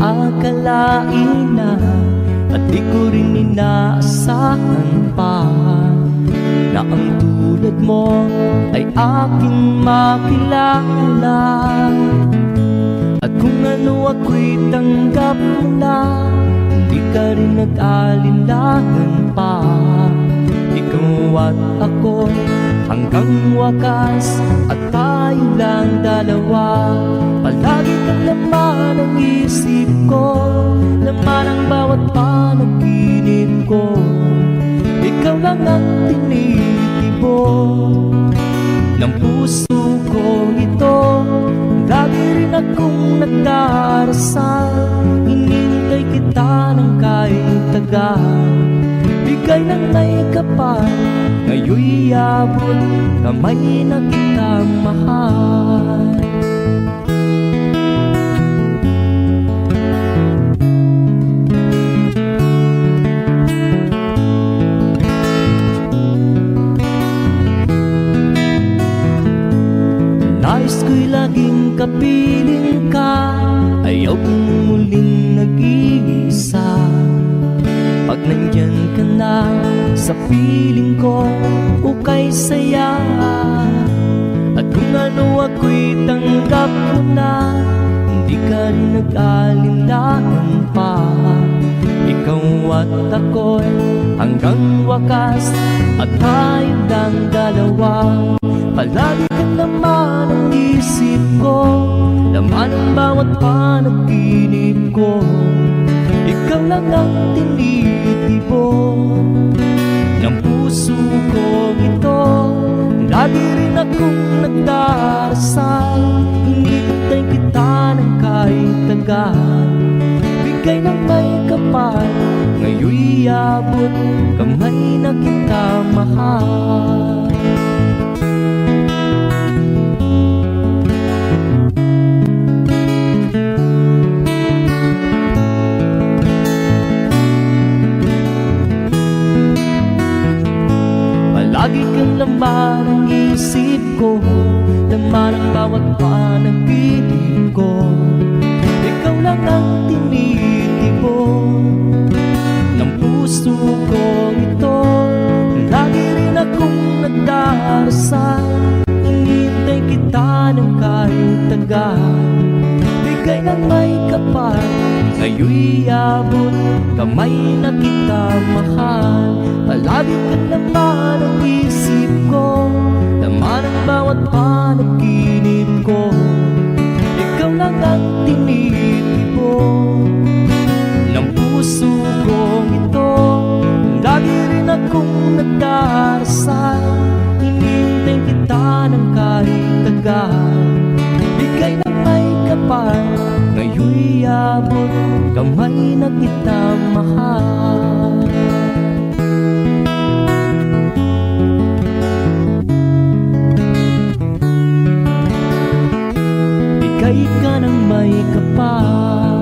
akalain na At di ko rin inaasahan pa Na ang tulad mo ay aking makilala. At kung ano ako'y tanggap na Hindi ka rin nag-alinlangan pa. Ikaw at ako hanggang wakas At tayo lang dalawa laman ng isip ko Laman ang bawat panaginip ko Ikaw lang ang tinitibo. Ng puso ko ito Lagi rin akong nagdarasal Hinintay kita ng kahit tagal. Bigay ng may kapal Ngayon'y abot Kamay na kita mahal Nais ko'y laging kapiling ka. Ayaw kong muling nag-iisa. Pag nandyan ka na sa piling ko Ukay saya. At kung ano ako'y tanggap mo na Hindi ka rin nag-alinlangan pa. Ikaw at ako'y hanggang wakas At tayo lang dalawa Palagi kang laman ang isip ko. Laman ang bawat panaginip ko. Ikaw lang ang tinitibo Ng puso ko ito Lagi rin akong nagdarasal. Hinintay kita ng kahit tagal. Bigay ng may kapal Ngayon'y abot Kamay na kita mahal laman ng isip ko Laman ang bawat panaginip ko. Ikaw lang ang tinitibo Ng puso ko ito. Lagi rin akong nagdarasal Hinintay kita ng kahit tagal. Bigay ng may kapal Ngayon'y abot Kamay na kita mahal Palagi ka naman ang isip ko. Laman ang bawat panaginip ko. Ikaw lang ang tinitibo Ng puso ko ito Lagi rin akong nagdarasal Hinintay kita ng kahit tagal. Bigay ng may kapal Ngayon'y abot Kamay na kita mahal Bigay ka ng may kapal